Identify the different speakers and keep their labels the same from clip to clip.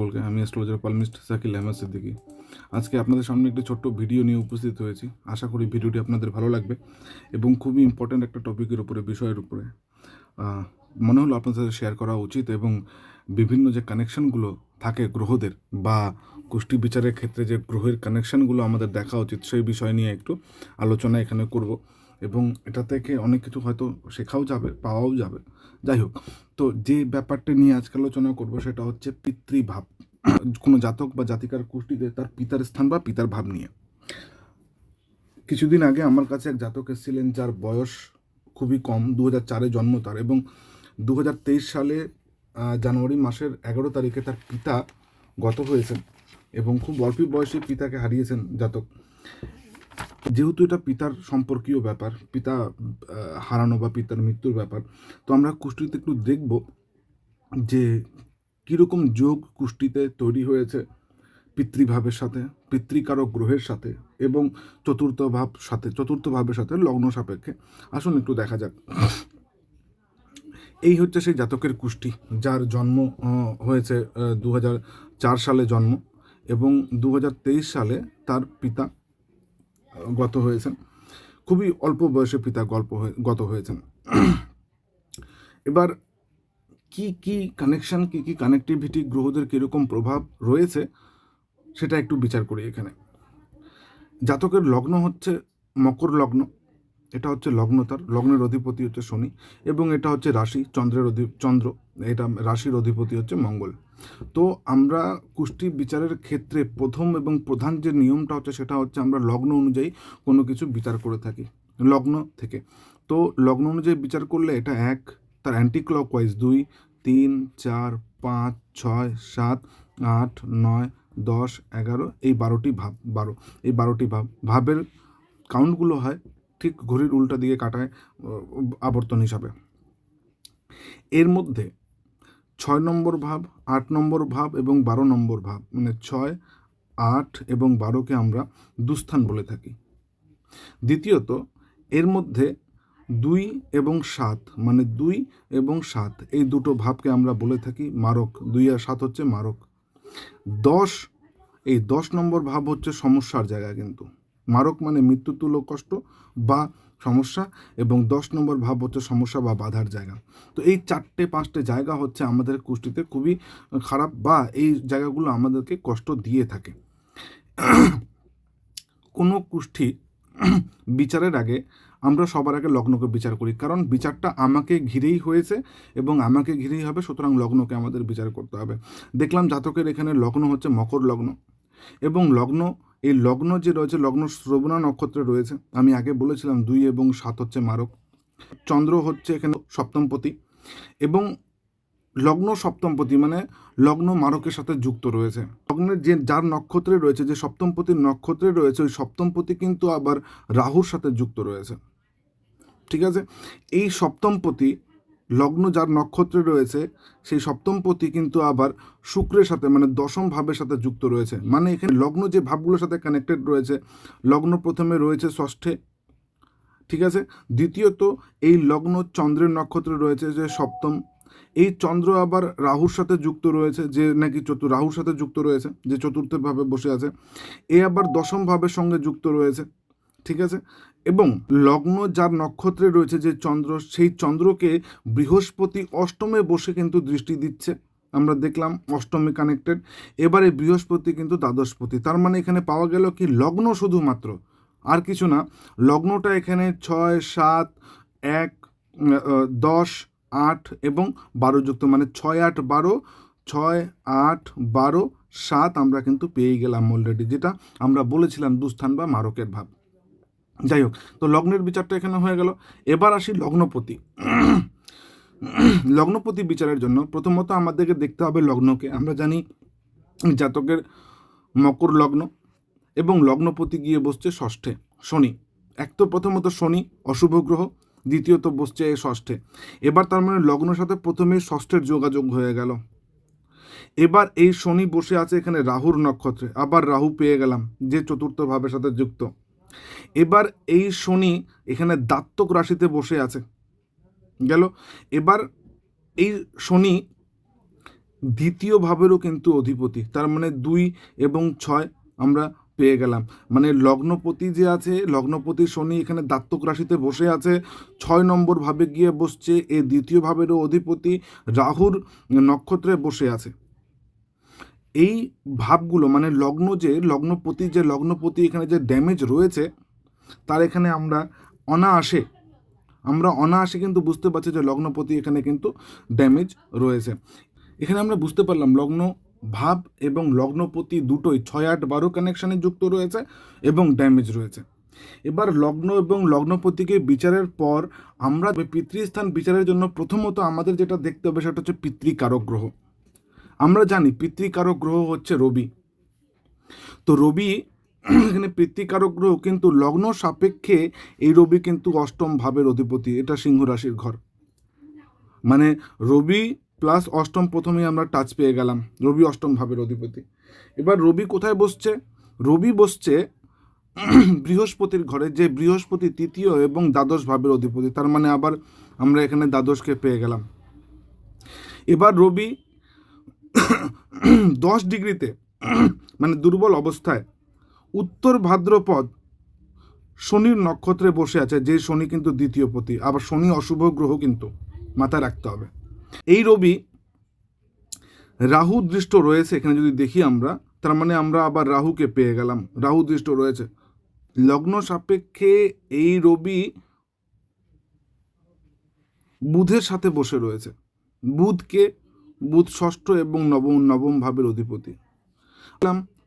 Speaker 1: সকলকে আমি astrologer palmist Sakil Ahmed Siddiqui আজকে আপনাদের সামনে একটি ছোট্ট ভিডিও নিয়ে উপস্থিত হয়েছি আশা করি ভিডিওটি আপনাদের ভালো লাগবে এবং খুবই ইম্পর্ট্যান্ট একটা টপিকের উপরে বিষয়ের উপরে মনে হলো আপনাদের সাথে শেয়ার করা উচিত এবং বিভিন্ন যে কানেকশনগুলো থাকে গ্রহদের বা গোষ্ঠী বিচারের ক্ষেত্রে যে গ্রহের কানেকশনগুলো আমাদের দেখা উচিত সেই বিষয় নিয়ে একটু আলোচনা এখানে করব এবং এটা থেকে অনেক কিছু হয়তো শেখাও যাবে পাওয়াও যাবে যাই হোক তো যে ব্যাপারটা নিয়ে আজকে আলোচনা করব সেটা হচ্ছে পিতৃভাব কোনো জাতক বা জাতিকার কুষ্টিতে তার পিতার স্থান বা পিতার ভাব নিয়ে কিছুদিন আগে আমার কাছে এক জাতক এসেছিলেন যার বয়স খুবই কম দু হাজার চারে জন্ম তার এবং দু হাজার তেইশ সালে জানুয়ারি মাসের এগারো তারিখে তার পিতা গত হয়েছেন এবং খুব অল্প বয়সে পিতাকে হারিয়েছেন জাতক যেহেতু এটা পিতার সম্পর্কীয় ব্যাপার পিতা হারানো বা পিতার মৃত্যুর ব্যাপার তো আমরা কুষ্টিতে একটু দেখব যে কীরকম যোগ কুষ্টিতে তৈরি হয়েছে পিতৃভাবের সাথে পিতৃকারক গ্রহের সাথে এবং চতুর্থ ভাব সাথে চতুর্থ ভাবের সাথে লগ্ন সাপেক্ষে আসুন একটু দেখা যাক এই হচ্ছে সেই জাতকের কুষ্টি যার জন্ম হয়েছে দু সালে জন্ম এবং দু সালে তার পিতা গত হয়েছেন খুবই অল্প বয়সে পিতা গল্প হয়ে গত হয়েছেন এবার কি কি কানেকশান কি কি কানেক্টিভিটি গ্রহদের কীরকম প্রভাব রয়েছে সেটা একটু বিচার করি এখানে জাতকের লগ্ন হচ্ছে মকর লগ্ন এটা হচ্ছে লগ্নতার লগ্নের অধিপতি হচ্ছে শনি এবং এটা হচ্ছে রাশি চন্দ্রের অধি চন্দ্র এটা রাশির অধিপতি হচ্ছে মঙ্গল তো আমরা কুষ্টি বিচারের ক্ষেত্রে প্রথম এবং প্রধান যে নিয়মটা হচ্ছে সেটা হচ্ছে আমরা লগ্ন অনুযায়ী কোনো কিছু বিচার করে থাকি লগ্ন থেকে তো লগ্ন অনুযায়ী বিচার করলে এটা এক তার অ্যান্টি ক্লক ওয়াইজ দুই তিন চার পাঁচ ছয় সাত আট নয় দশ এগারো এই বারোটি ভাব বারো এই বারোটি ভাব ভাবের কাউন্টগুলো হয় ঠিক ঘড়ির উল্টা দিকে কাটায় আবর্তন হিসাবে এর মধ্যে ছয় নম্বর ভাব আট নম্বর ভাব এবং বারো নম্বর ভাব মানে ছয় আট এবং বারোকে আমরা দুস্থান বলে থাকি দ্বিতীয়ত এর মধ্যে দুই এবং সাত মানে দুই এবং সাত এই দুটো ভাবকে আমরা বলে থাকি মারক দুই আর সাত হচ্ছে মারক দশ এই দশ নম্বর ভাব হচ্ছে সমস্যার জায়গা কিন্তু মারক মানে মৃত্যুতুল্য কষ্ট বা সমস্যা এবং দশ নম্বর ভাব হচ্ছে সমস্যা বা বাধার জায়গা তো এই চারটে পাঁচটে জায়গা হচ্ছে আমাদের কুষ্টিতে খুবই খারাপ বা এই জায়গাগুলো আমাদেরকে কষ্ট দিয়ে থাকে কোনো কুষ্ঠি বিচারের আগে আমরা সবার আগে লগ্নকে বিচার করি কারণ বিচারটা আমাকে ঘিরেই হয়েছে এবং আমাকে ঘিরেই হবে সুতরাং লগ্নকে আমাদের বিচার করতে হবে দেখলাম জাতকের এখানে লগ্ন হচ্ছে মকর লগ্ন এবং লগ্ন এই লগ্ন যে রয়েছে লগ্ন শ্রবণা নক্ষত্রে রয়েছে আমি আগে বলেছিলাম দুই এবং সাত হচ্ছে মারক চন্দ্র হচ্ছে এখানে সপ্তমপতি এবং লগ্ন সপ্তমপতি মানে লগ্ন মারকের সাথে যুক্ত রয়েছে লগ্নের যে যার নক্ষত্রে রয়েছে যে সপ্তমপতির নক্ষত্রে রয়েছে ওই সপ্তমপতি কিন্তু আবার রাহুর সাথে যুক্ত রয়েছে ঠিক আছে এই সপ্তমপতি লগ্ন যার নক্ষত্রে রয়েছে সেই সপ্তম পতি কিন্তু আবার শুক্রের সাথে মানে দশম ভাবের সাথে যুক্ত রয়েছে মানে এখানে লগ্ন যে ভাবগুলোর সাথে কানেক্টেড রয়েছে লগ্ন প্রথমে রয়েছে ষষ্ঠে ঠিক আছে দ্বিতীয়ত এই লগ্ন চন্দ্রের নক্ষত্রে রয়েছে যে সপ্তম এই চন্দ্র আবার রাহুর সাথে যুক্ত রয়েছে যে নাকি চতুর রাহুর সাথে যুক্ত রয়েছে যে চতুর্থভাবে বসে আছে এ আবার দশম ভাবের সঙ্গে যুক্ত রয়েছে ঠিক আছে এবং লগ্ন যার নক্ষত্রে রয়েছে যে চন্দ্র সেই চন্দ্রকে বৃহস্পতি অষ্টমে বসে কিন্তু দৃষ্টি দিচ্ছে আমরা দেখলাম অষ্টমী কানেক্টেড এবারে বৃহস্পতি কিন্তু দ্বাদশপতি তার মানে এখানে পাওয়া গেল কি লগ্ন শুধুমাত্র আর কিছু না লগ্নটা এখানে ছয় সাত এক দশ আট এবং বারো যুক্ত মানে ছয় আট বারো ছয় আট বারো সাত আমরা কিন্তু পেয়ে গেলাম অলরেডি যেটা আমরা বলেছিলাম দুস্থান বা মারকের ভাব যাই হোক তো লগ্নের বিচারটা এখানে হয়ে গেল এবার আসি লগ্নপতি লগ্নপতি বিচারের জন্য প্রথমত আমাদেরকে দেখতে হবে লগ্নকে আমরা জানি জাতকের মকর লগ্ন এবং লগ্নপতি গিয়ে বসছে ষষ্ঠে শনি এক তো প্রথমত শনি অশুভ গ্রহ দ্বিতীয়ত বসছে এ ষষ্ঠে এবার তার মানে লগ্ন সাথে প্রথমে ষষ্ঠের যোগাযোগ হয়ে গেল এবার এই শনি বসে আছে এখানে রাহুর নক্ষত্রে আবার রাহু পেয়ে গেলাম যে চতুর্থ ভাবের সাথে যুক্ত এবার এই শনি এখানে দাত্তক রাশিতে বসে আছে গেল এবার এই শনি দ্বিতীয় ভাবেরও কিন্তু অধিপতি তার মানে দুই এবং ছয় আমরা পেয়ে গেলাম মানে লগ্নপতি যে আছে লগ্নপতি শনি এখানে দাত্তক রাশিতে বসে আছে ছয় নম্বর ভাবে গিয়ে বসছে এ দ্বিতীয় ভাবেরও অধিপতি রাহুর নক্ষত্রে বসে আছে এই ভাবগুলো মানে লগ্ন যে লগ্নপতি যে লগ্নপতি এখানে যে ড্যামেজ রয়েছে তার এখানে আমরা অনায়াসে আমরা অনায়াসে কিন্তু বুঝতে পারছি যে লগ্নপতি এখানে কিন্তু ড্যামেজ রয়েছে এখানে আমরা বুঝতে পারলাম লগ্ন ভাব এবং লগ্নপতি দুটোই ছয় আট বারো কানেকশানে যুক্ত রয়েছে এবং ড্যামেজ রয়েছে এবার লগ্ন এবং লগ্নপতিকে বিচারের পর আমরা পিতৃস্থান বিচারের জন্য প্রথমত আমাদের যেটা দেখতে হবে সেটা হচ্ছে পিতৃকারক গ্রহ আমরা জানি পিতৃকারক গ্রহ হচ্ছে রবি তো রবি এখানে পিতৃকারক গ্রহ কিন্তু লগ্ন সাপেক্ষে এই রবি কিন্তু অষ্টম ভাবের অধিপতি এটা সিংহ রাশির ঘর মানে রবি প্লাস অষ্টম প্রথমেই আমরা টাচ পেয়ে গেলাম রবি অষ্টম ভাবের অধিপতি এবার রবি কোথায় বসছে রবি বসছে বৃহস্পতির ঘরে যে বৃহস্পতি তৃতীয় এবং দ্বাদশ ভাবের অধিপতি তার মানে আবার আমরা এখানে দ্বাদশকে পেয়ে গেলাম এবার রবি দশ ডিগ্রিতে মানে দুর্বল অবস্থায় উত্তর ভাদ্রপদ শনির নক্ষত্রে বসে আছে যে শনি কিন্তু দ্বিতীয় পতি আবার শনি অশুভ গ্রহ কিন্তু মাথায় রাখতে হবে এই রবি রাহু দৃষ্ট রয়েছে এখানে যদি দেখি আমরা তার মানে আমরা আবার রাহুকে পেয়ে গেলাম রাহু দৃষ্ট রয়েছে লগ্ন সাপেক্ষে এই রবি বুধের সাথে বসে রয়েছে বুধকে বুধ ষষ্ঠ এবং নবম নবম ভাবের অধিপতি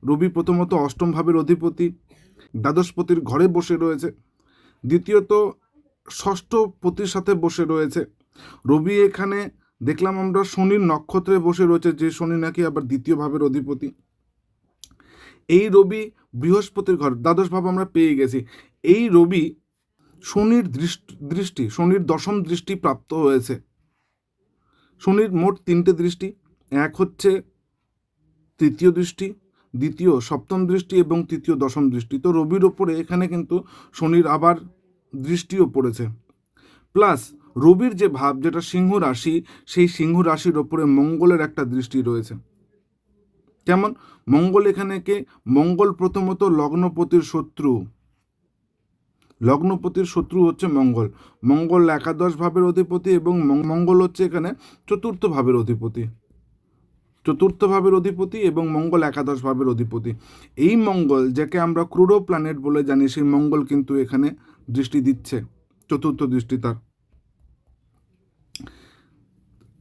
Speaker 1: রবি প্রথমত অষ্টম ভাবের অধিপতি দ্বাদশপতির ঘরে বসে রয়েছে দ্বিতীয়ত ষষ্ঠ পতির সাথে বসে রয়েছে রবি এখানে দেখলাম আমরা শনির নক্ষত্রে বসে রয়েছে যে শনি নাকি আবার দ্বিতীয় ভাবের অধিপতি এই রবি বৃহস্পতির ঘর দ্বাদশ ভাব আমরা পেয়ে গেছি এই রবি শনির দৃষ্টি শনির দশম দৃষ্টি প্রাপ্ত হয়েছে শনির মোট তিনটে দৃষ্টি এক হচ্ছে তৃতীয় দৃষ্টি দ্বিতীয় সপ্তম দৃষ্টি এবং তৃতীয় দশম দৃষ্টি তো রবির ওপরে এখানে কিন্তু শনির আবার দৃষ্টিও পড়েছে প্লাস রবির যে ভাব যেটা সিংহ রাশি সেই সিংহ রাশির ওপরে মঙ্গলের একটা দৃষ্টি রয়েছে যেমন মঙ্গল এখানেকে মঙ্গল প্রথমত লগ্নপতির শত্রু লগ্নপতির শত্রু হচ্ছে মঙ্গল মঙ্গল একাদশ ভাবের অধিপতি এবং মঙ্গল হচ্ছে এখানে চতুর্থ ভাবের অধিপতি চতুর্থ ভাবের অধিপতি এবং মঙ্গল একাদশ ভাবের অধিপতি এই মঙ্গল যাকে আমরা ক্রুড়ো প্ল্যানেট বলে জানি সেই মঙ্গল কিন্তু এখানে দৃষ্টি দিচ্ছে চতুর্থ দৃষ্টি তার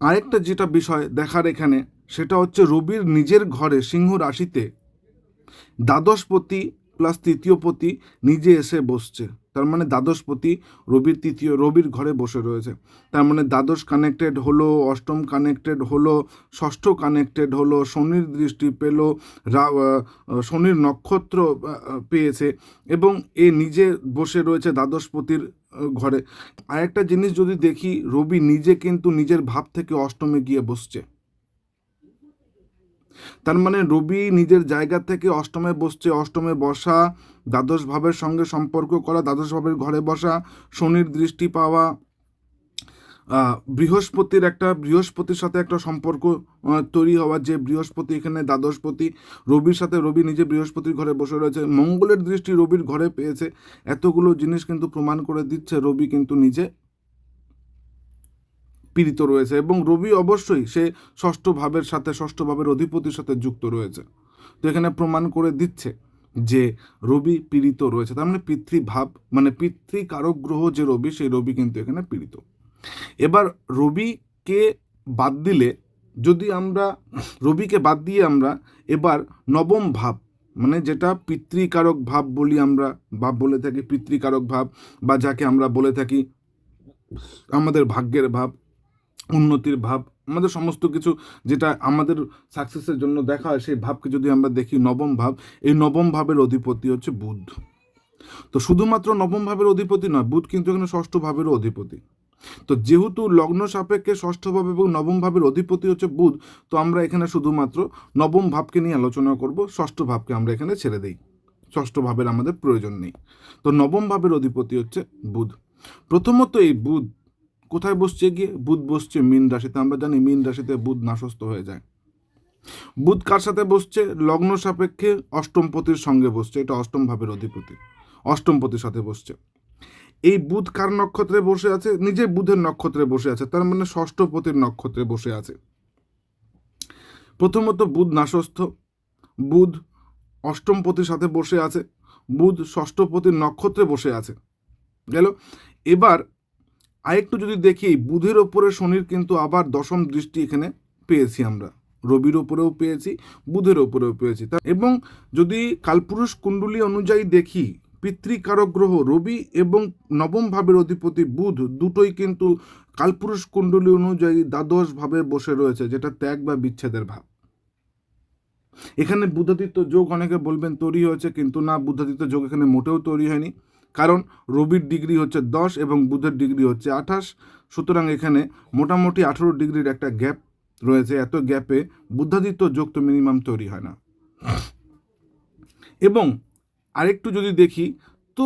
Speaker 1: আরেকটা যেটা বিষয় দেখার এখানে সেটা হচ্ছে রবির নিজের ঘরে সিংহ রাশিতে দ্বাদশপতি প্লাস তৃতীয়পতি নিজে এসে বসছে তার মানে দ্বাদশপতি রবির তৃতীয় রবির ঘরে বসে রয়েছে তার মানে দ্বাদশ কানেক্টেড হলো অষ্টম কানেক্টেড হলো ষষ্ঠ কানেক্টেড হলো শনির দৃষ্টি পেল শনির নক্ষত্র পেয়েছে এবং এ নিজে বসে রয়েছে দ্বাদশপতির ঘরে আরেকটা জিনিস যদি দেখি রবি নিজে কিন্তু নিজের ভাব থেকে অষ্টমে গিয়ে বসছে তার মানে রবি নিজের জায়গা থেকে অষ্টমে বসছে অষ্টমে বসা দ্বাদশ ভাবের সঙ্গে সম্পর্ক করা দ্বাদশ ভাবের ঘরে বসা শনির দৃষ্টি পাওয়া বৃহস্পতির একটা বৃহস্পতির সাথে একটা সম্পর্ক তৈরি হওয়া যে বৃহস্পতি এখানে দ্বাদশপতি রবির সাথে রবি নিজে বৃহস্পতির ঘরে বসে রয়েছে মঙ্গলের দৃষ্টি রবির ঘরে পেয়েছে এতগুলো জিনিস কিন্তু প্রমাণ করে দিচ্ছে রবি কিন্তু নিজে পীড়িত রয়েছে এবং রবি অবশ্যই সে ষষ্ঠ ভাবের সাথে ষষ্ঠ ভাবের অধিপতির সাথে যুক্ত রয়েছে তো এখানে প্রমাণ করে দিচ্ছে যে রবি পীড়িত রয়েছে তার মানে পিতৃভাব মানে পিতৃকারক গ্রহ যে রবি সেই রবি কিন্তু এখানে পীড়িত এবার রবিকে বাদ দিলে যদি আমরা রবিকে বাদ দিয়ে আমরা এবার নবম ভাব মানে যেটা পিতৃকারক ভাব বলি আমরা বা বলে থাকি পিতৃকারক ভাব বা যাকে আমরা বলে থাকি আমাদের ভাগ্যের ভাব উন্নতির ভাব আমাদের সমস্ত কিছু যেটা আমাদের সাকসেসের জন্য দেখা হয় সেই ভাবকে যদি আমরা দেখি নবম ভাব এই নবম ভাবের অধিপতি হচ্ছে বুধ তো শুধুমাত্র নবম ভাবের অধিপতি নয় বুধ কিন্তু এখানে ষষ্ঠ ভাবেরও অধিপতি তো যেহেতু লগ্ন সাপেক্ষে ষষ্ঠ ভাব এবং নবম ভাবের অধিপতি হচ্ছে বুধ তো আমরা এখানে শুধুমাত্র নবম ভাবকে নিয়ে আলোচনা করব ষষ্ঠ ভাবকে আমরা এখানে ছেড়ে দিই ষষ্ঠ ভাবের আমাদের প্রয়োজন নেই তো নবম ভাবের অধিপতি হচ্ছে বুধ প্রথমত এই বুধ কোথায় বসছে গিয়ে বুধ বসছে মীন রাশিতে আমরা জানি মীন রাশিতে বুধ নাশস্ত হয়ে যায় বুধ কার সাথে বসছে লগ্ন সাপেক্ষে অষ্টমপতির সঙ্গে বসছে এটা অষ্টম ভাবের অধিপতি অষ্টমপতির সাথে বসছে এই বুধ কার নক্ষত্রে বসে আছে নিজে বুধের নক্ষত্রে বসে আছে তার মানে ষষ্ঠপতির নক্ষত্রে বসে আছে প্রথমত বুধ নাশস্থ বুধ অষ্টমপতির সাথে বসে আছে বুধ ষষ্ঠপতির নক্ষত্রে বসে আছে গেল এবার আরেকটু যদি দেখি বুধের ওপরে শনির কিন্তু আবার দশম দৃষ্টি এখানে পেয়েছি আমরা রবির ওপরেও পেয়েছি বুধের ওপরেও পেয়েছি এবং যদি কালপুরুষ কুণ্ডলী অনুযায়ী দেখি পিতৃকারক গ্রহ রবি এবং নবম ভাবের অধিপতি বুধ দুটোই কিন্তু কালপুরুষ কুণ্ডলী অনুযায়ী দ্বাদশ ভাবে বসে রয়েছে যেটা ত্যাগ বা বিচ্ছেদের ভাব এখানে বুদ্ধাদিত্য যোগ অনেকে বলবেন তৈরি হয়েছে কিন্তু না বুদ্ধাদিত্য যোগ এখানে মোটেও তৈরি হয়নি কারণ রবির ডিগ্রি হচ্ছে দশ এবং বুধের ডিগ্রি হচ্ছে আঠাশ সুতরাং এখানে মোটামুটি আঠেরো ডিগ্রির একটা গ্যাপ রয়েছে এত গ্যাপে বুদ্ধাদিত্য যোগ তো মিনিমাম তৈরি হয় না এবং আরেকটু যদি দেখি তো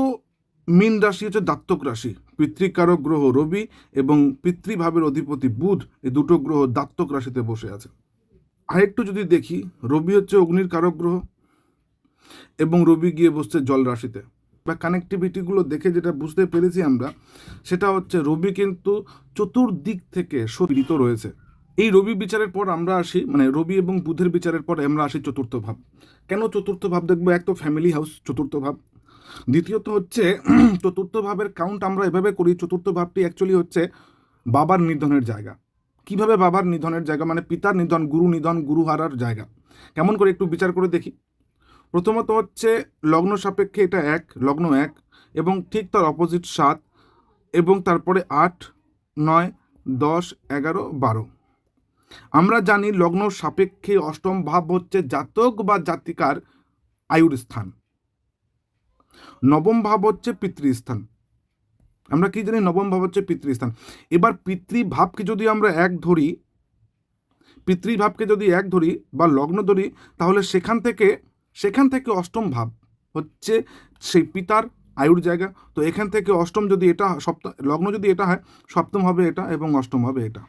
Speaker 1: মীন রাশি হচ্ছে দাত্তক রাশি পিতৃকারক গ্রহ রবি এবং পিতৃভাবের অধিপতি বুধ এই দুটো গ্রহ দাত্তক রাশিতে বসে আছে আরেকটু যদি দেখি রবি হচ্ছে অগ্নির কারক গ্রহ এবং রবি গিয়ে বসছে জল রাশিতে বা কানেকটিভিটিগুলো দেখে যেটা বুঝতে পেরেছি আমরা সেটা হচ্ছে রবি কিন্তু চতুর্দিক থেকে শোধিত রয়েছে এই রবি বিচারের পর আমরা আসি মানে রবি এবং বুধের বিচারের পর আমরা আসি চতুর্থ ভাব কেন চতুর্থ ভাব দেখবো এক তো ফ্যামিলি হাউস চতুর্থ ভাব দ্বিতীয়ত হচ্ছে চতুর্থ ভাবের কাউন্ট আমরা এভাবে করি চতুর্থ ভাবটি অ্যাকচুয়ালি হচ্ছে বাবার নিধনের জায়গা কিভাবে বাবার নিধনের জায়গা মানে পিতার নিধন গুরু নিধন গুরুহারার জায়গা কেমন করে একটু বিচার করে দেখি প্রথমত হচ্ছে লগ্ন সাপেক্ষে এটা এক লগ্ন এক এবং ঠিক তার অপোজিট সাত এবং তারপরে আট নয় দশ এগারো বারো আমরা জানি লগ্ন সাপেক্ষে অষ্টম ভাব হচ্ছে জাতক বা জাতিকার আয়ুর স্থান নবম ভাব হচ্ছে পিতৃস্থান আমরা কি জানি নবম ভাব হচ্ছে পিতৃস্থান এবার পিতৃভাবকে যদি আমরা এক ধরি পিতৃভাবকে যদি এক ধরি বা লগ্ন ধরি তাহলে সেখান থেকে সেখান থেকে অষ্টম ভাব হচ্ছে সেই পিতার আয়ুর জায়গা তো এখান থেকে অষ্টম যদি এটা সপ্তাহ লগ্ন যদি এটা হয় সপ্তম হবে এটা এবং অষ্টম হবে এটা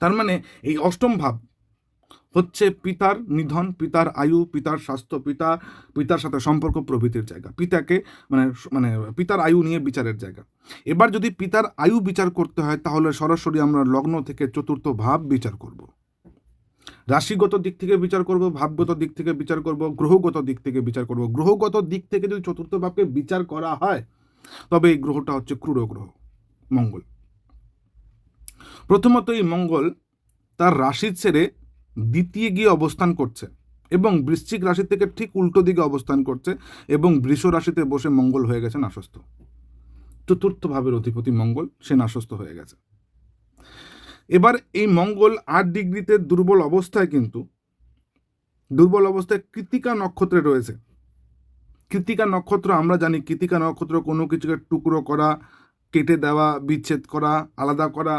Speaker 1: তার মানে এই অষ্টম ভাব হচ্ছে পিতার নিধন পিতার আয়ু পিতার স্বাস্থ্য পিতা পিতার সাথে সম্পর্ক প্রভৃতির জায়গা পিতাকে মানে মানে পিতার আয়ু নিয়ে বিচারের জায়গা এবার যদি পিতার আয়ু বিচার করতে হয় তাহলে সরাসরি আমরা লগ্ন থেকে চতুর্থ ভাব বিচার করবো রাশিগত দিক থেকে বিচার করব ভাবগত দিক থেকে বিচার করব গ্রহগত দিক থেকে বিচার করব গ্রহগত দিক থেকে যদি চতুর্থ ভাবকে বিচার করা হয় তবে এই গ্রহটা হচ্ছে ক্রূড় গ্রহ মঙ্গল প্রথমত এই মঙ্গল তার রাশি ছেড়ে দ্বিতীয় গিয়ে অবস্থান করছে এবং বৃশ্চিক রাশি থেকে ঠিক উল্টো দিকে অবস্থান করছে এবং বৃষ রাশিতে বসে মঙ্গল হয়ে গেছে নাশস্থ চতুর্থ ভাবের অধিপতি মঙ্গল সে নাশস্থ হয়ে গেছে এবার এই মঙ্গল আট ডিগ্রিতে দুর্বল অবস্থায় কিন্তু দুর্বল অবস্থায় কৃতিকা নক্ষত্রে রয়েছে কৃতিকা নক্ষত্র আমরা জানি কৃতিকা নক্ষত্র কোনো কিছুকে টুকরো করা কেটে দেওয়া বিচ্ছেদ করা আলাদা করা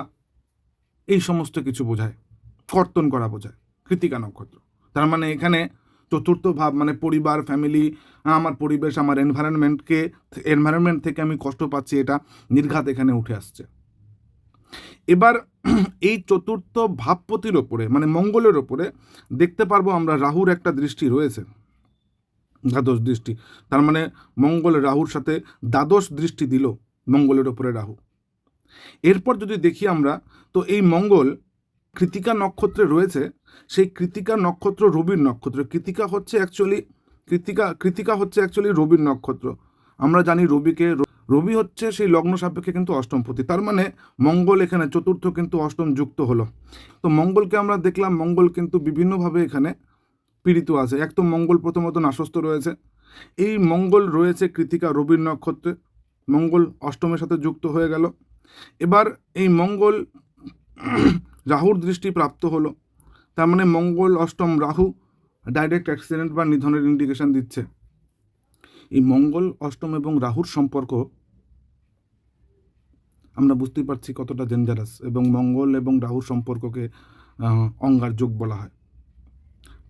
Speaker 1: এই সমস্ত কিছু বোঝায় কর্তন করা বোঝায় কৃতিকা নক্ষত্র তার মানে এখানে চতুর্থ ভাব মানে পরিবার ফ্যামিলি আমার পরিবেশ আমার এনভায়রনমেন্টকে এনভায়রনমেন্ট থেকে আমি কষ্ট পাচ্ছি এটা নির্ঘাত এখানে উঠে আসছে এবার এই চতুর্থ ভাবপতির ওপরে মানে মঙ্গলের ওপরে দেখতে পারবো আমরা রাহুর একটা দৃষ্টি রয়েছে দ্বাদশ দৃষ্টি তার মানে মঙ্গল রাহুর সাথে দ্বাদশ দৃষ্টি দিল মঙ্গলের ওপরে রাহু এরপর যদি দেখি আমরা তো এই মঙ্গল কৃতিকা নক্ষত্রে রয়েছে সেই কৃতিকা নক্ষত্র রবির নক্ষত্র কৃতিকা হচ্ছে অ্যাকচুয়ালি কৃতিকা কৃতিকা হচ্ছে অ্যাকচুয়ালি রবির নক্ষত্র আমরা জানি রবিকে রবি হচ্ছে সেই লগ্ন সাপেক্ষে কিন্তু প্রতি তার মানে মঙ্গল এখানে চতুর্থ কিন্তু অষ্টম যুক্ত হলো তো মঙ্গলকে আমরা দেখলাম মঙ্গল কিন্তু বিভিন্নভাবে এখানে পীড়িত আছে এক তো মঙ্গল প্রথমত নাশস্থ রয়েছে এই মঙ্গল রয়েছে কৃতিকা রবির নক্ষত্রে মঙ্গল অষ্টমের সাথে যুক্ত হয়ে গেল এবার এই মঙ্গল রাহুর দৃষ্টি প্রাপ্ত হলো তার মানে মঙ্গল অষ্টম রাহু ডাইরেক্ট অ্যাক্সিডেন্ট বা নিধনের ইন্ডিকেশন দিচ্ছে এই মঙ্গল অষ্টম এবং রাহুর সম্পর্ক আমরা বুঝতেই পারছি কতটা ডেঞ্জারাস এবং মঙ্গল এবং রাহু সম্পর্ককে অঙ্গার যোগ বলা হয়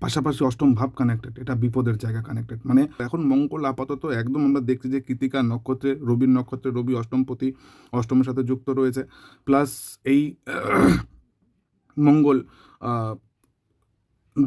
Speaker 1: পাশাপাশি অষ্টম ভাব কানেক্টেড এটা বিপদের জায়গা কানেক্টেড মানে এখন মঙ্গল আপাতত একদম আমরা দেখছি যে কৃতিকা নক্ষত্রে রবির নক্ষত্রে রবি অষ্টমপতি অষ্টমের সাথে যুক্ত রয়েছে প্লাস এই মঙ্গল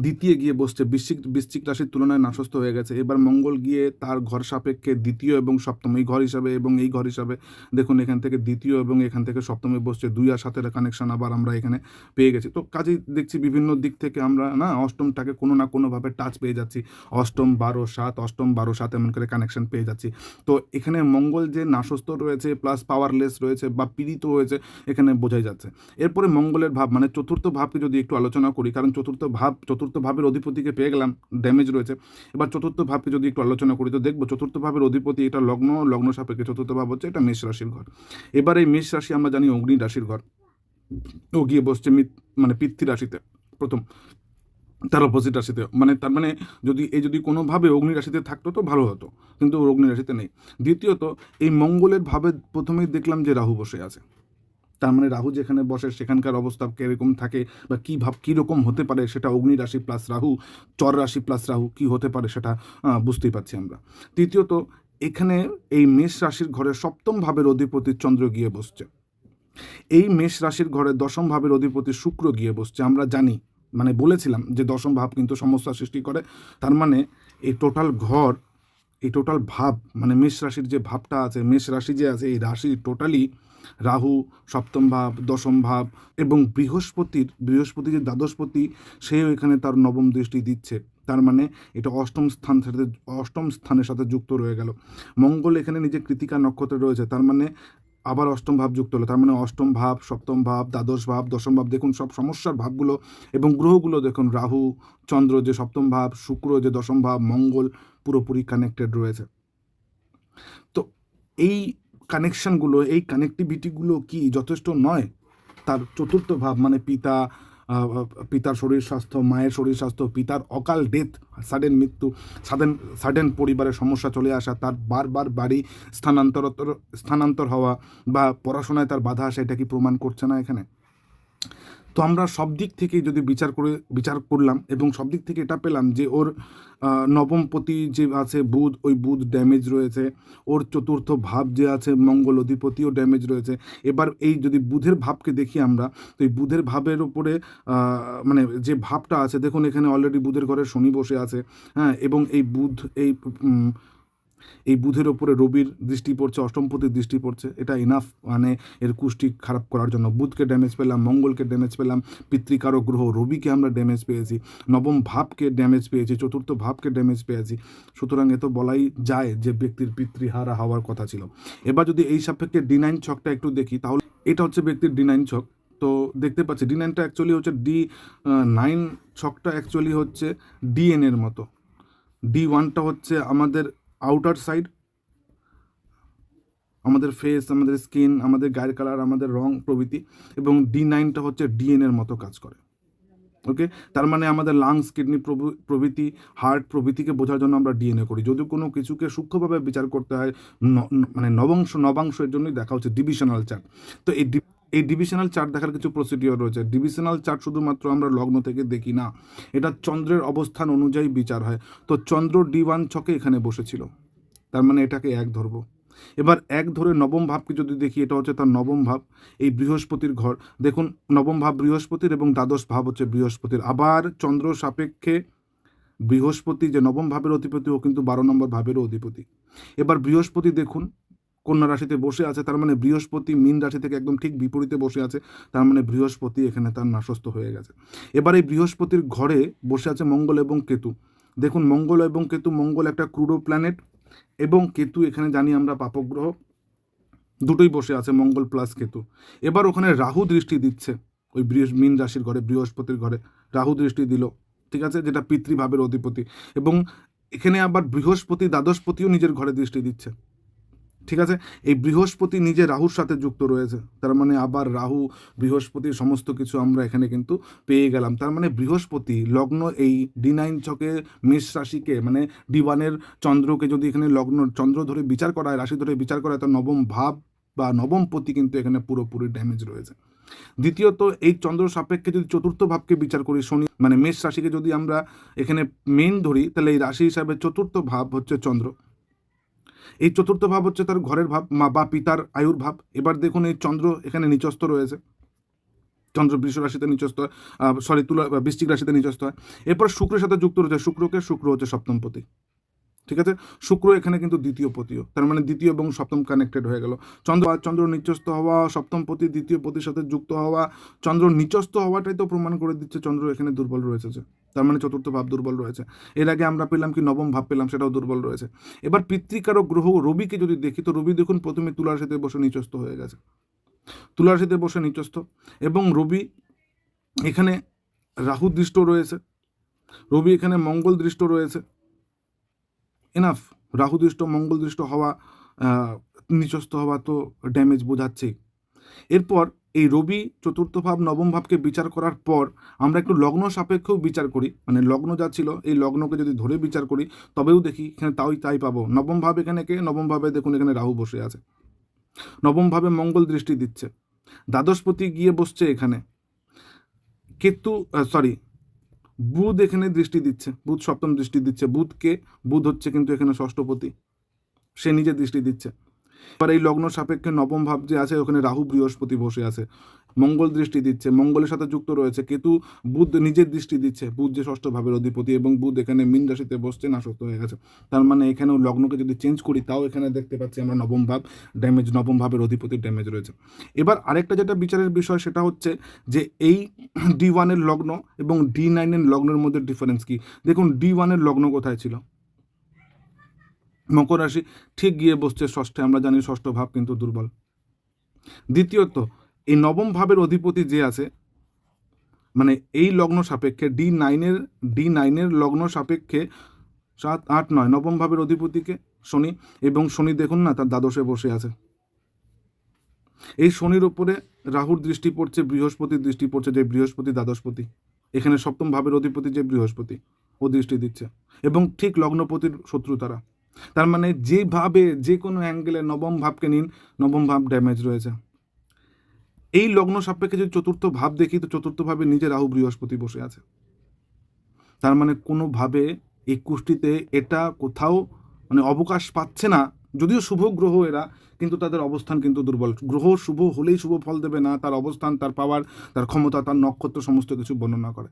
Speaker 1: দ্বিতীয় গিয়ে বসছে বৃশ্চিক বৃশ্চিক রাশির তুলনায় নাশস্ত হয়ে গেছে এবার মঙ্গল গিয়ে তার ঘর সাপেক্ষে দ্বিতীয় এবং সপ্তম এই ঘর হিসাবে এবং এই ঘর হিসাবে দেখুন এখান থেকে দ্বিতীয় এবং এখান থেকে সপ্তমে বসছে দুই আর সাতের কানেকশন আবার আমরা এখানে পেয়ে গেছি তো কাজেই দেখছি বিভিন্ন দিক থেকে আমরা না অষ্টমটাকে কোনো না কোনোভাবে টাচ পেয়ে যাচ্ছি অষ্টম বারো সাত অষ্টম বারো সাত এমন করে কানেকশন পেয়ে যাচ্ছি তো এখানে মঙ্গল যে নাশস্ত রয়েছে প্লাস পাওয়ারলেস রয়েছে বা পীড়িত হয়েছে এখানে বোঝাই যাচ্ছে এরপরে মঙ্গলের ভাব মানে চতুর্থ ভাবকে যদি একটু আলোচনা করি কারণ চতুর্থ ভাব চতুর্থ চতুর্থ ভাবের অধিপতিকে পেয়ে গেলাম ড্যামেজ রয়েছে এবার চতুর্থ ভাবকে যদি একটু আলোচনা করি তো দেখবো চতুর্থ ভাবের অধিপতি এটা লগ্ন লগ্ন সাপেক্ষে চতুর্থ ভাব হচ্ছে এটা মেষ রাশির ঘর এবার এই মেষ রাশি আমরা জানি অগ্নি রাশির ঘর ও গিয়ে বসছে মানে পিতৃ রাশিতে প্রথম তার অপোজিট রাশিতে মানে তার মানে যদি এই যদি কোনোভাবে অগ্নি রাশিতে থাকতো তো ভালো হতো কিন্তু অগ্নি রাশিতে নেই দ্বিতীয়ত এই মঙ্গলের ভাবে প্রথমেই দেখলাম যে রাহু বসে আছে তার মানে রাহু যেখানে বসে সেখানকার অবস্থা কীরকম থাকে বা কী ভাব কীরকম হতে পারে সেটা অগ্নি রাশি প্লাস রাহু চর রাশি প্লাস রাহু কী হতে পারে সেটা বুঝতেই পারছি আমরা তৃতীয়ত এখানে এই মেষ রাশির ঘরে সপ্তম ভাবের অধিপতি চন্দ্র গিয়ে বসছে এই মেষ রাশির ঘরে দশম ভাবের অধিপতি শুক্র গিয়ে বসছে আমরা জানি মানে বলেছিলাম যে দশম ভাব কিন্তু সমস্যা সৃষ্টি করে তার মানে এই টোটাল ঘর এই টোটাল ভাব মানে মেষ রাশির যে ভাবটা আছে মেষ রাশি যে আছে এই রাশি টোটালি রাহু সপ্তম ভাব দশম ভাব এবং বৃহস্পতির বৃহস্পতি যে দ্বাদশপতি সেও এখানে তার নবম দৃষ্টি দিচ্ছে তার মানে এটা অষ্টম স্থান সাথে অষ্টম স্থানের সাথে যুক্ত রয়ে গেল মঙ্গল এখানে নিজে কৃতিকা নক্ষত্রে রয়েছে তার মানে আবার অষ্টম ভাব যুক্ত হলো তার মানে অষ্টম ভাব সপ্তম ভাব দ্বাদশ ভাব দশম ভাব দেখুন সব সমস্যার ভাবগুলো এবং গ্রহগুলো দেখুন রাহু চন্দ্র যে সপ্তম ভাব শুক্র যে দশম ভাব মঙ্গল পুরোপুরি কানেক্টেড রয়েছে তো এই কানেকশানগুলো এই কানেকটিভিটিগুলো কি যথেষ্ট নয় তার চতুর্থ ভাব মানে পিতা পিতার শরীর স্বাস্থ্য মায়ের শরীর স্বাস্থ্য পিতার অকাল ডেথ সাডেন মৃত্যু সাডেন সাডেন পরিবারের সমস্যা চলে আসা তার বারবার বাড়ি স্থানান্তর স্থানান্তর হওয়া বা পড়াশোনায় তার বাধা আসা এটা কি প্রমাণ করছে না এখানে তো আমরা সব দিক থেকেই যদি বিচার করে বিচার করলাম এবং সব দিক থেকে এটা পেলাম যে ওর নবমপতি যে আছে বুধ ওই বুধ ড্যামেজ রয়েছে ওর চতুর্থ ভাব যে আছে মঙ্গল অধিপতিও ড্যামেজ রয়েছে এবার এই যদি বুধের ভাবকে দেখি আমরা তো এই বুধের ভাবের ওপরে মানে যে ভাবটা আছে দেখুন এখানে অলরেডি বুধের ঘরে শনি বসে আছে হ্যাঁ এবং এই বুধ এই এই বুধের ওপরে রবির দৃষ্টি পড়ছে অষ্টমপতির দৃষ্টি পড়ছে এটা ইনাফ মানে এর কুষ্টি খারাপ করার জন্য বুধকে ড্যামেজ পেলাম মঙ্গলকে ড্যামেজ পেলাম পিতৃকারক গ্রহ রবিকে আমরা ড্যামেজ পেয়েছি নবম ভাবকে ড্যামেজ পেয়েছি চতুর্থ ভাবকে ড্যামেজ পেয়েছি সুতরাং এ তো বলাই যায় যে ব্যক্তির পিতৃহারা হওয়ার কথা ছিল এবার যদি এই সাপেক্ষে ডিনাইন ছকটা একটু দেখি তাহলে এটা হচ্ছে ব্যক্তির ডিনাইন ছক তো দেখতে পাচ্ছি ডি নাইনটা অ্যাকচুয়ালি হচ্ছে ডি নাইন ছকটা অ্যাকচুয়ালি হচ্ছে ডিএনএর মতো ডি ওয়ানটা হচ্ছে আমাদের আউটার সাইড আমাদের ফেস আমাদের স্কিন আমাদের গায়ের কালার আমাদের রং প্রভৃতি এবং ডি নাইনটা হচ্ছে ডিএনএর মতো কাজ করে ওকে তার মানে আমাদের লাংস কিডনি প্রভৃতি হার্ট প্রভৃতিকে বোঝার জন্য আমরা ডিএনএ করি যদি কোনো কিছুকে সূক্ষ্মভাবে বিচার করতে হয় মানে নবংশ নবাংশের জন্যই দেখা হচ্ছে ডিভিশনাল চার্ট তো এই এই ডিভিশনাল চার্ট দেখার কিছু প্রসিডিওর রয়েছে ডিভিশনাল চার্ট শুধুমাত্র আমরা লগ্ন থেকে দেখি না এটা চন্দ্রের অবস্থান অনুযায়ী বিচার হয় তো চন্দ্র ডি ওয়ান ছকে এখানে বসেছিল তার মানে এটাকে এক ধরবো এবার এক ধরে নবম ভাবকে যদি দেখি এটা হচ্ছে তার নবম ভাব এই বৃহস্পতির ঘর দেখুন নবম ভাব বৃহস্পতির এবং দ্বাদশ ভাব হচ্ছে বৃহস্পতির আবার চন্দ্র সাপেক্ষে বৃহস্পতি যে নবম ভাবের অধিপতি ও কিন্তু বারো নম্বর ভাবেরও অধিপতি এবার বৃহস্পতি দেখুন কন্যা রাশিতে বসে আছে তার মানে বৃহস্পতি মীন রাশি থেকে একদম ঠিক বিপরীতে বসে আছে তার মানে বৃহস্পতি এখানে তার নাশস্থ হয়ে গেছে এবার এই বৃহস্পতির ঘরে বসে আছে মঙ্গল এবং কেতু দেখুন মঙ্গল এবং কেতু মঙ্গল একটা ক্রুডো প্ল্যানেট এবং কেতু এখানে জানি আমরা পাপগ্রহ দুটোই বসে আছে মঙ্গল প্লাস কেতু এবার ওখানে রাহু দৃষ্টি দিচ্ছে ওই মীন রাশির ঘরে বৃহস্পতির ঘরে রাহু দৃষ্টি দিল ঠিক আছে যেটা পিতৃভাবের অধিপতি এবং এখানে আবার বৃহস্পতি দ্বাদশপতিও নিজের ঘরে দৃষ্টি দিচ্ছে ঠিক আছে এই বৃহস্পতি নিজে রাহুর সাথে যুক্ত রয়েছে তার মানে আবার রাহু বৃহস্পতি সমস্ত কিছু আমরা এখানে কিন্তু পেয়ে গেলাম তার মানে বৃহস্পতি লগ্ন এই ডি নাইন ছকে মেষ রাশিকে মানে ডিবানের চন্দ্রকে যদি এখানে লগ্ন চন্দ্র ধরে বিচার করা হয় রাশি ধরে বিচার করা হয় তো নবম ভাব বা নবম পতি কিন্তু এখানে পুরোপুরি ড্যামেজ রয়েছে দ্বিতীয়ত এই চন্দ্র সাপেক্ষে যদি চতুর্থ ভাবকে বিচার করি শনি মানে মেষ রাশিকে যদি আমরা এখানে মেন ধরি তাহলে এই রাশি হিসাবে চতুর্থ ভাব হচ্ছে চন্দ্র এই চতুর্থ ভাব হচ্ছে তার ঘরের ভাব মা বা পিতার আয়ুর ভাব এবার দেখুন এই চন্দ্র এখানে নিচস্থ রয়েছে চন্দ্র বৃষ রাশিতে নিচস্থ সরি তুলা বৃষ্টিক রাশিতে নিচস্থ হয় এরপর শুক্রের সাথে যুক্ত রয়েছে শুক্রকে শুক্র হচ্ছে সপ্তমপতি ঠিক আছে শুক্র এখানে কিন্তু দ্বিতীয় পতিও তার মানে দ্বিতীয় এবং সপ্তম কানেক্টেড হয়ে গেল চন্দ্র চন্দ্র নিচস্থ হওয়া সপ্তম পতি দ্বিতীয় পতির সাথে যুক্ত হওয়া চন্দ্র নিচস্থ হওয়াটাই তো প্রমাণ করে দিচ্ছে চন্দ্র এখানে দুর্বল রয়েছে তার মানে চতুর্থ ভাব দুর্বল রয়েছে এর আগে আমরা পেলাম কি নবম ভাব পেলাম সেটাও দুর্বল রয়েছে এবার পিতৃকারক গ্রহ রবিকে যদি দেখি তো রবি দেখুন প্রথমে তুলার সাথে বসে নিচস্ত হয়ে গেছে তুলার সাথে বসে নিচস্থ এবং রবি এখানে রাহু দৃষ্ট রয়েছে রবি এখানে মঙ্গল দৃষ্ট রয়েছে এনাফ রাহু দৃষ্ট মঙ্গল দৃষ্ট হওয়া নিচস্থ হওয়া তো ড্যামেজ বোঝাচ্ছেই এরপর এই রবি চতুর্থ ভাব নবম ভাবকে বিচার করার পর আমরা একটু লগ্ন সাপেক্ষেও বিচার করি মানে লগ্ন যা ছিল এই লগ্নকে যদি ধরে বিচার করি তবেও দেখি এখানে তাই তাই পাবো নবম ভাব এখানে কে নবম ভাবে দেখুন এখানে রাহু বসে আছে নবম ভাবে মঙ্গল দৃষ্টি দিচ্ছে দ্বাদশপতি গিয়ে বসছে এখানে কেতু সরি বুধ এখানে দৃষ্টি দিচ্ছে বুধ সপ্তম দৃষ্টি দিচ্ছে বুধকে বুধ হচ্ছে কিন্তু এখানে ষষ্ঠপতি সে নিজে দৃষ্টি দিচ্ছে এবার এই লগ্ন সাপেক্ষে নবম ভাব যে আছে ওখানে রাহু বৃহস্পতি বসে আছে মঙ্গল দৃষ্টি দিচ্ছে মঙ্গলের সাথে যুক্ত রয়েছে কেতু বুধ নিজের দৃষ্টি দিচ্ছে বুধ যে ষষ্ঠ ভাবের অধিপতি এবং বুধ এখানে মিন রাশিতে বসছে শক্ত হয়ে গেছে তার মানে এখানেও লগ্নকে যদি চেঞ্জ করি তাও এখানে দেখতে পাচ্ছি আমরা নবম ভাব ড্যামেজ নবম ভাবের অধিপতির ড্যামেজ রয়েছে এবার আরেকটা যেটা বিচারের বিষয় সেটা হচ্ছে যে এই ডি ওয়ানের লগ্ন এবং ডি নাইনের লগ্নের মধ্যে ডিফারেন্স কি দেখুন ডি ওয়ানের লগ্ন কোথায় ছিল মকর রাশি ঠিক গিয়ে বসছে ষষ্ঠে আমরা জানি ষষ্ঠ ভাব কিন্তু দুর্বল দ্বিতীয়ত এই নবম ভাবের অধিপতি যে আছে মানে এই লগ্ন সাপেক্ষে ডি নাইনের ডি নাইনের লগ্ন সাপেক্ষে সাত আট নয় নবম ভাবের অধিপতিকে শনি এবং শনি দেখুন না তার দ্বাদশে বসে আছে এই শনির উপরে রাহুর দৃষ্টি পড়ছে বৃহস্পতির দৃষ্টি পড়ছে যে বৃহস্পতি দ্বাদশপতি এখানে সপ্তম ভাবের অধিপতি যে বৃহস্পতি ও দৃষ্টি দিচ্ছে এবং ঠিক লগ্নপতির শত্রু তারা তার মানে যেভাবে যে কোনো অ্যাঙ্গেলে নবম ভাবকে নিন নবম ভাব ড্যামেজ রয়েছে এই লগ্ন সাপেক্ষে যদি চতুর্থ ভাব দেখি তো চতুর্থ ভাবে নিজে রাহু বৃহস্পতি বসে আছে তার মানে কোনোভাবে এই কুষ্টিতে এটা কোথাও মানে অবকাশ পাচ্ছে না যদিও শুভ গ্রহ এরা কিন্তু তাদের অবস্থান কিন্তু দুর্বল গ্রহ শুভ হলেই শুভ ফল দেবে না তার অবস্থান তার পাওয়ার তার ক্ষমতা তার নক্ষত্র সমস্ত কিছু বর্ণনা করে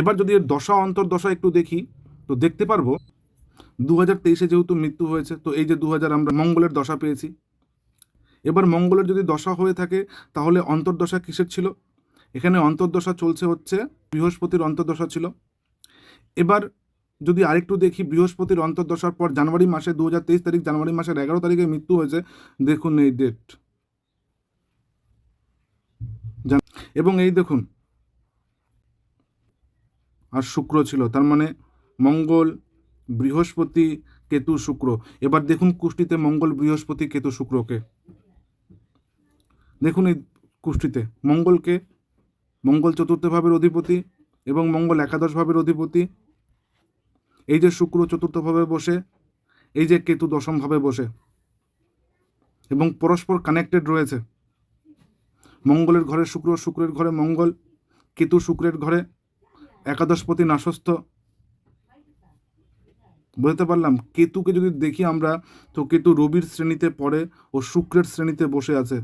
Speaker 1: এবার যদি এর দশা অন্তর্দশা একটু দেখি তো দেখতে পারবো দু হাজার তেইশে যেহেতু মৃত্যু হয়েছে তো এই যে দু হাজার আমরা মঙ্গলের দশা পেয়েছি এবার মঙ্গলের যদি দশা হয়ে থাকে তাহলে অন্তর্দশা কিসের ছিল এখানে অন্তর্দশা চলছে হচ্ছে বৃহস্পতির অন্তর্দশা ছিল এবার যদি আরেকটু দেখি বৃহস্পতির অন্তর্দশার পর জানুয়ারি মাসে দু হাজার তেইশ তারিখ জানুয়ারি মাসের এগারো তারিখে মৃত্যু হয়েছে দেখুন এই ডেট এবং এই দেখুন আর শুক্র ছিল তার মানে মঙ্গল বৃহস্পতি কেতু শুক্র এবার দেখুন কুষ্টিতে মঙ্গল বৃহস্পতি কেতু শুক্রকে দেখুন এই কুষ্টিতে মঙ্গলকে মঙ্গল চতুর্থ ভাবের অধিপতি এবং মঙ্গল একাদশ ভাবের অধিপতি এই যে শুক্র চতুর্থভাবে বসে এই যে কেতু দশমভাবে বসে এবং পরস্পর কানেক্টেড রয়েছে মঙ্গলের ঘরে শুক্র শুক্রের ঘরে মঙ্গল কেতু শুক্রের ঘরে একাদশপতি নাশস্থ বোঝাতে পারলাম কেতুকে যদি দেখি আমরা তো কেতু রবির শ্রেণীতে পড়ে ও শুক্রের শ্রেণীতে বসে আছে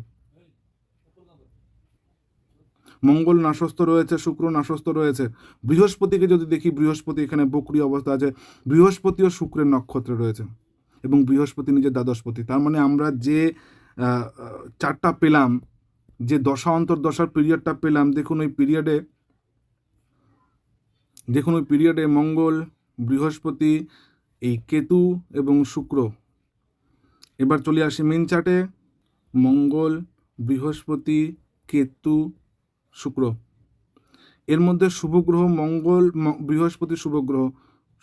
Speaker 1: মঙ্গল নাশস্থ রয়েছে শুক্র নাশস্থ রয়েছে বৃহস্পতিকে যদি দেখি বৃহস্পতি এখানে বকরি অবস্থা আছে বৃহস্পতি ও শুক্রের নক্ষত্রে রয়েছে এবং বৃহস্পতি নিজের দ্বাদশপতি তার মানে আমরা যে চারটা পেলাম যে দশা অন্তর্দশার পিরিয়ডটা পেলাম দেখুন ওই পিরিয়ডে দেখুন ওই পিরিয়ডে মঙ্গল বৃহস্পতি এই কেতু এবং শুক্র এবার চলে আসি মেন চার্টে মঙ্গল বৃহস্পতি কেতু শুক্র এর মধ্যে শুভগ্রহ মঙ্গল বৃহস্পতি শুভগ্রহ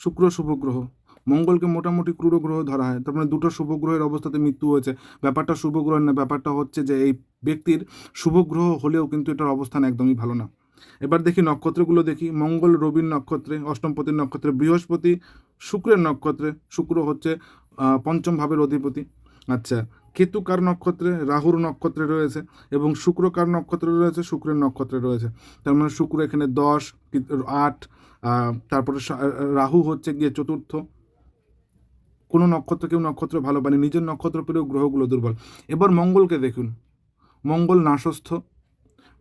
Speaker 1: শুক্র শুভগ্রহ মঙ্গলকে মোটামুটি ক্রুড় গ্রহ ধরা হয় তার মানে দুটো শুভগ্রহের অবস্থাতে মৃত্যু হয়েছে ব্যাপারটা শুভগ্রহের না ব্যাপারটা হচ্ছে যে এই ব্যক্তির শুভগ্রহ হলেও কিন্তু এটার অবস্থান একদমই ভালো না এবার দেখি নক্ষত্রগুলো দেখি মঙ্গল রবির নক্ষত্রে অষ্টমপতির নক্ষত্রে বৃহস্পতি শুক্রের নক্ষত্রে শুক্র হচ্ছে পঞ্চম ভাবের অধিপতি আচ্ছা কেতু কার নক্ষত্রে রাহুর নক্ষত্রে রয়েছে এবং শুক্র কার নক্ষত্রে রয়েছে শুক্রের নক্ষত্রে রয়েছে তার মানে শুক্র এখানে দশ আট তারপরে রাহু হচ্ছে গিয়ে চতুর্থ কোনো নক্ষত্র কেউ নক্ষত্র ভালো পায়নি নিজের নক্ষত্র পেলেও গ্রহগুলো দুর্বল এবার মঙ্গলকে দেখুন মঙ্গল নাশস্থ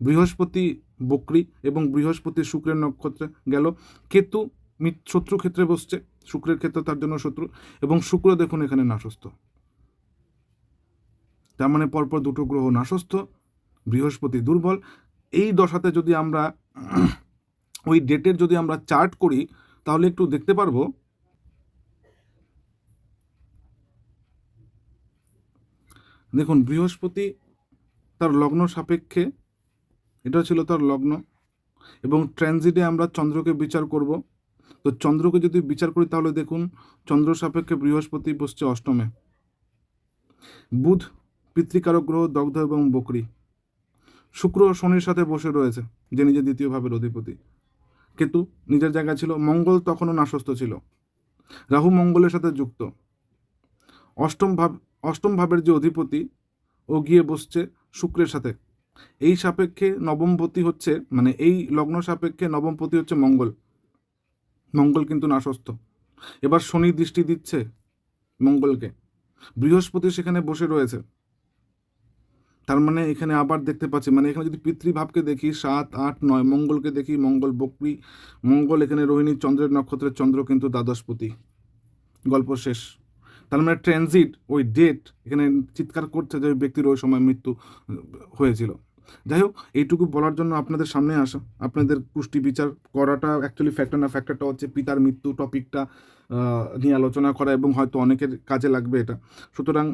Speaker 1: বৃহস্পতি বকরি এবং বৃহস্পতি শুক্রের নক্ষত্রে গেল কেতু শত্রু ক্ষেত্রে বসছে শুক্রের ক্ষেত্রে তার জন্য শত্রু এবং শুক্র দেখুন এখানে নাশস্থ তার মানে পরপর দুটো গ্রহ নাশস্থ বৃহস্পতি দুর্বল এই দশাতে যদি আমরা ওই ডেটের যদি আমরা চার্ট করি তাহলে একটু দেখতে পারবো দেখুন বৃহস্পতি তার লগ্ন সাপেক্ষে এটা ছিল তার লগ্ন এবং ট্রানজিটে আমরা চন্দ্রকে বিচার করব তো চন্দ্রকে যদি বিচার করি তাহলে দেখুন চন্দ্র সাপেক্ষে বৃহস্পতি বসছে অষ্টমে বুধ পিতৃকারক গ্রহ দগ্ধ এবং বকরি শুক্র শনির সাথে বসে রয়েছে যে নিজের দ্বিতীয় ভাবের অধিপতি কেতু নিজের জায়গা ছিল মঙ্গল তখনও নাশস্ত ছিল রাহু মঙ্গলের সাথে যুক্ত অষ্টম ভাব অষ্টম ভাবের যে অধিপতি ও গিয়ে বসছে শুক্রের সাথে এই সাপেক্ষে নবমপতি হচ্ছে মানে এই লগ্ন সাপেক্ষে নবমপতি হচ্ছে মঙ্গল মঙ্গল কিন্তু নাশস্থ এবার শনি দৃষ্টি দিচ্ছে মঙ্গলকে বৃহস্পতি সেখানে বসে রয়েছে তার মানে এখানে আবার দেখতে পাচ্ছি মানে এখানে যদি পিতৃভাবকে দেখি সাত আট নয় মঙ্গলকে দেখি মঙ্গল বকরি মঙ্গল এখানে রোহিণী চন্দ্রের নক্ষত্রের চন্দ্র কিন্তু দ্বাদশপতি গল্প শেষ তার মানে ট্রানজিট ওই ডেট এখানে চিৎকার করছে যে ওই ব্যক্তির ওই সময় মৃত্যু হয়েছিল যাই হোক এইটুকু বলার জন্য আপনাদের সামনে আসা আপনাদের কুষ্টি বিচার করাটা অ্যাকচুয়ালি ফ্যাক্টর না ফ্যাক্টরটা হচ্ছে পিতার মৃত্যু টপিকটা নিয়ে আলোচনা করা এবং হয়তো অনেকের কাজে লাগবে এটা সুতরাং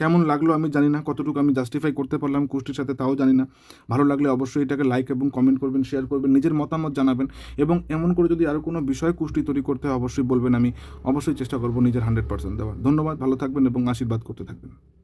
Speaker 1: কেমন লাগলো আমি জানি না কতটুকু আমি জাস্টিফাই করতে পারলাম কুষ্টির সাথে তাও জানি না ভালো লাগলে অবশ্যই এটাকে লাইক এবং কমেন্ট করবেন শেয়ার করবেন নিজের মতামত জানাবেন এবং এমন করে যদি আরও কোনো বিষয়ে কুষ্টি তৈরি করতে হয় অবশ্যই বলবেন আমি অবশ্যই চেষ্টা করবো নিজের হান্ড্রেড পার্সেন্ট দেওয়ার ধন্যবাদ ভালো থাকবেন এবং আশীর্বাদ করতে থাকবেন